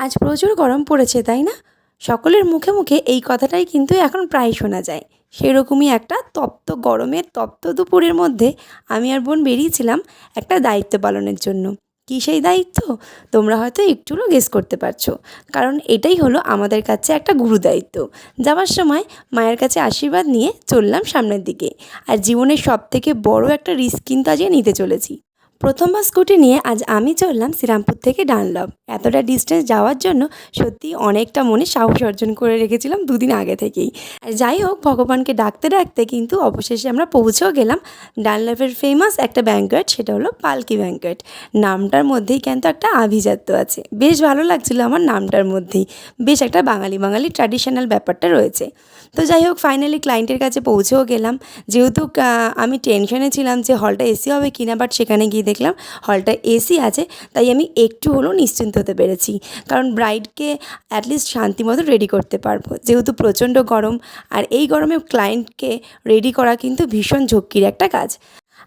আজ প্রচুর গরম পড়েছে, তাই না? সকলের মুখে মুখে এই কথাটাই কিন্তু এখন প্রায় শোনা যায়। সেরকমই একটা তপ্ত গরমের তপ্ত দুপুরের মধ্যে আমি আর বোন বেরিয়েছিলাম একটা দায়িত্ব পালনের জন্য। কী সেই দায়িত্ব? তোমরা হয়তো একটু হলেও গেস করতে পারছ। কারণ এটাই হলো আমাদের কাছে একটা গুরু দায়িত্ব। যাওয়ার সময় মায়ের কাছে আশীর্বাদ নিয়ে চললাম সামনের দিকে। আর জীবনের সব থেকে বড় একটা রিস্ক কিন্তু আজকে নিতে চলেছি। প্রথমবার স্কুটি নিয়ে আজ আমি চললাম শ্রীরামপুর থেকে ডানলপ এতটা ডিস্টেন্স যাওয়ার জন্য সত্যি অনেকটা মনে সাহস অর্জন করে রেখেছিলাম দুদিন আগে থেকেই। আর যাই হোক, ভগবানকে ডাকতে ডাকতে কিন্তু অবশেষে আমরা পৌঁছেও গেলাম ডানলপের ফেমাস একটা ব্যাঙ্কয়েট সেটা হলো পালকি ব্যাঙ্কয়েট নামটার মধ্যেই কিন্তু একটা আভিজাত্য আছে। বেশ ভালো লাগছিল আমার নামটার মধ্যেই। বেশ একটা বাঙালি বাঙালি ট্র্যাডিশনাল ব্যাপারটা রয়েছে। তো যাই হোক ফাইনালি ক্লায়েন্টের কাছে পৌঁছেও গেলাম। যেহেতু আমি টেনশনে ছিলাম যে হলটা এসি হবে কিনা বাট সেখানে গিয়ে দেখলাম হলটা এসি আছে, তাই আমি একটু হলেও নিশ্চিন্ত হতে পেরেছি। কারণ ব্রাইডকে অ্যাটলিস্ট শান্তি মতো রেডি করতে পারব। যেহেতু প্রচণ্ড গরম, আর এই গরমে ক্লায়েন্টকে রেডি করা কিন্তু ভীষণ ঝক্কির একটা কাজ।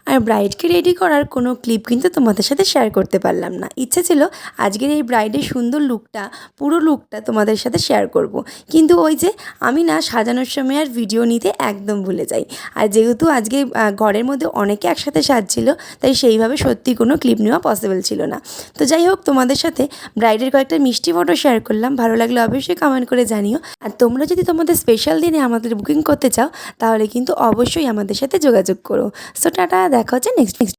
আর ব্রাইডকে রেডি করার কোনো ক্লিপ কিন্তু তোমাদের সাথে শেয়ার করতে পারলাম না। ইচ্ছে ছিল আজকের এই ব্রাইডের সুন্দর লুকটা পুরো লুকটা তোমাদের সাথে শেয়ার করব। কিন্তু ওই যে আমি না সাজানোর সময় আর ভিডিও নিতে একদম ভুলে যাই। আর যেহেতু আজকে ঘরের মধ্যে অনেকে একসাথে সাজছিল, তাই সেইভাবে সত্যি কোনো ক্লিপ নেওয়া পসিবল ছিল না। তো যাই হোক, তোমাদের সাথে ব্রাইডের কয়েকটা মিষ্টি ফটো শেয়ার করলাম। ভালো লাগলে অবশ্যই কমেন্ট করে জানিও। আর তোমরা যদি তোমাদের স্পেশাল দিনে আমাদের বুকিং করতে চাও, তাহলে কিন্তু অবশ্যই আমাদের সাথে যোগাযোগ করো। সো টাটা দেখা হচ্ছে নেক্সট নেক্সট